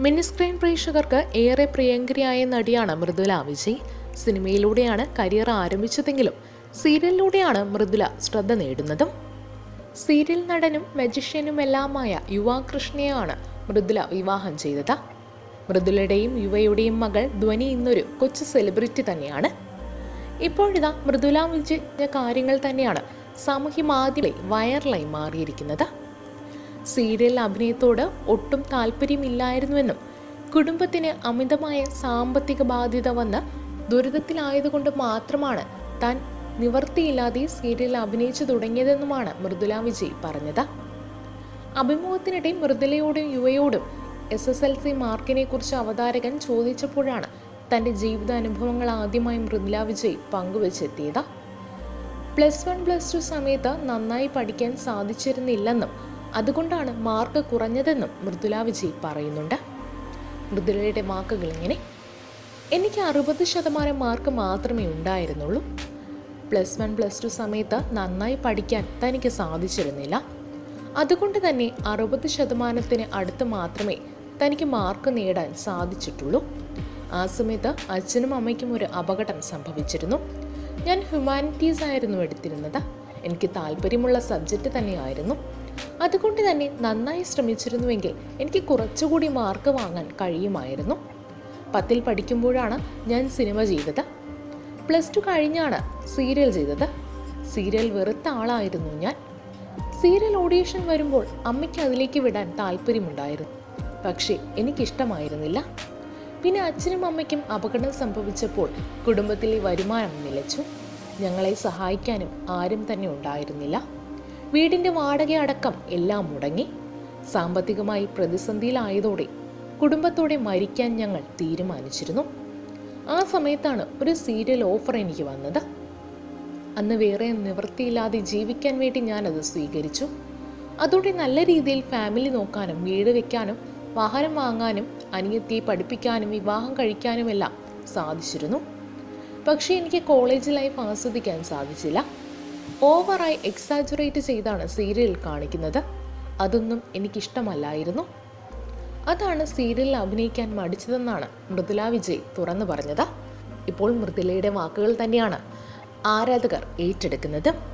Mini screen പ്രേക്ഷകർക്ക് ഏറെ പ്രിയങ്കരിയായ നടിയാണ് മൃദുല വിജയ്. സിനിമയിലൂടെയാണ് കരിയർ ആരംഭിച്ചതെങ്കിലും സീരിയലിലൂടെയാണ് മൃദുല ശ്രദ്ധ നേടുന്നതും. സീരിയൽ നടനും മജിഷ്യനുമെല്ലാമായ യുവാകൃഷ്ണയെയാണ് മൃദുല വിവാഹം ചെയ്തത്. മൃദുലയുടെയും യുവയുടെയും മകൾ ധ്വനി ഇന്നൊരു കൊച്ചു സെലിബ്രിറ്റി തന്നെയാണ്. ഇപ്പോഴിതാ മൃദുല വിജയ കാര്യങ്ങൾ തന്നെയാണ് സാമൂഹ്യ മാധ്യമങ്ങളിൽ വൈറലായി മാറിയിരിക്കുന്നത്. സീരിയൽ അഭിനയത്തോട് ഒട്ടും താല്പര്യമില്ലായിരുന്നുവെന്നും കുടുംബത്തിന് അമിതമായ സാമ്പത്തിക ബാധ്യത വന്ന് ദുരിതത്തിലായതുകൊണ്ട് മാത്രമാണ് താൻ നിവർത്തിയില്ലാതെ സീരിയൽ അഭിനയിച്ചു തുടങ്ങിയതെന്നുമാണ് മൃദുല വിജയ് പറഞ്ഞത്. അഭിമുഖത്തിനിടെ മൃദുലയോടും യുവയോടും എസ് എസ് എൽ സി മാർക്കിനെ കുറിച്ച് അവതാരകൻ ചോദിച്ചപ്പോഴാണ് തന്റെ ജീവിതാനുഭവങ്ങൾ ആദ്യമായി മൃദുല വിജയ് പങ്കുവച്ചെത്തിയത്. പ്ലസ് വൺ പ്ലസ് ടു സമയത്ത് നന്നായി പഠിക്കാൻ സാധിച്ചിരുന്നില്ലെന്നും അതുകൊണ്ടാണ് മാർക്ക് കുറഞ്ഞതെന്നും മൃദുല വിജയ് പറയുന്നുണ്ട്. മൃദുലയുടെ വാക്കുകൾ ഇങ്ങനെ എനിക്ക് അറുപത് ശതമാനം മാർക്ക് മാത്രമേ ഉണ്ടായിരുന്നുള്ളൂ. പ്ലസ് വൺ പ്ലസ് ടു സമയത്ത് നന്നായി പഠിക്കാൻ തനിക്ക് സാധിച്ചിരുന്നില്ല. അതുകൊണ്ട് തന്നെ അറുപത് ശതമാനത്തിന് അടുത്ത് മാത്രമേ തനിക്ക് മാർക്ക് നേടാൻ സാധിച്ചിട്ടുള്ളൂ. ആ സമയത്ത് അച്ഛനും അമ്മയ്ക്കും ഒരു അപകടം സംഭവിച്ചിരുന്നു. ഞാൻ ഹ്യൂമാനിറ്റീസ് ആയിരുന്നു എടുത്തിരുന്നത്. എനിക്ക് താല്പര്യമുള്ള സബ്ജക്റ്റ് തന്നെയായിരുന്നു. അതുകൊണ്ട് തന്നെ നന്നായി ശ്രമിച്ചിരുന്നുവെങ്കിൽ എനിക്ക് കുറച്ചുകൂടി മാർക്ക് വാങ്ങാൻ കഴിയുമായിരുന്നു. പത്തിൽ പഠിക്കുമ്പോഴാണ് ഞാൻ സിനിമ ചെയ്തത്. പ്ലസ് ടു കഴിഞ്ഞാണ് സീരിയൽ ചെയ്തത്. സീരിയൽ വെറുത്ത ആളായിരുന്നു ഞാൻ. സീരിയൽ ഓഡിയേഷൻ വരുമ്പോൾ അമ്മയ്ക്ക് അതിലേക്ക് വിടാൻ താല്പര്യമുണ്ടായിരുന്നു. പക്ഷേ എനിക്കിഷ്ടമായിരുന്നില്ല. പിന്നെ അച്ഛനും അമ്മയ്ക്കും അപകടം സംഭവിച്ചപ്പോൾ കുടുംബത്തിലെ വരുമാനം നിലച്ചു. ഞങ്ങളെ സഹായിക്കാനും ആരും തന്നെ ഉണ്ടായിരുന്നില്ല. വീടിന്റെ വാടകയടക്കം എല്ലാം മുടങ്ങി. സാമ്പത്തികമായി പ്രതിസന്ധിയിലായതോടെ കുടുംബത്തോടെ മരിക്കാൻ ഞങ്ങൾ തീരുമാനിച്ചിരുന്നു. ആ സമയത്താണ് ഒരു സീരിയൽ ഓഫർ എനിക്ക് വന്നത്. അന്ന് വേറെ നിവൃത്തിയില്ലാതെ ജീവിക്കാൻ വേണ്ടി ഞാനത് സ്വീകരിച്ചു. അതോടെ നല്ല രീതിയിൽ ഫാമിലി നോക്കാനും വീട് വെക്കാനും വാഹനം വാങ്ങാനും അനിയത്തിയെ പഠിപ്പിക്കാനും വിവാഹം കഴിക്കാനുമെല്ലാം സാധിച്ചിരുന്നു. പക്ഷേ എനിക്ക് കോളേജ് ലൈഫ് ആസ്വദിക്കാൻ സാധിച്ചില്ല. ഓവറായി എക്സാജുറേറ്റ് ചെയ്താണ് സീരിയൽ കാണിക്കുന്നത്. അതൊന്നും എനിക്കിഷ്ടമല്ലായിരുന്നു. അതാണ് സീരിയലിൽ അഭിനയിക്കാൻ മടിച്ചതെന്നാണ് മൃദുല വിജയ് തുറന്നു പറഞ്ഞത്. ഇപ്പോൾ മൃദുലയുടെ വാക്കുകൾ തന്നെയാണ് ആരാധകർ ഏറ്റെടുക്കുന്നത്.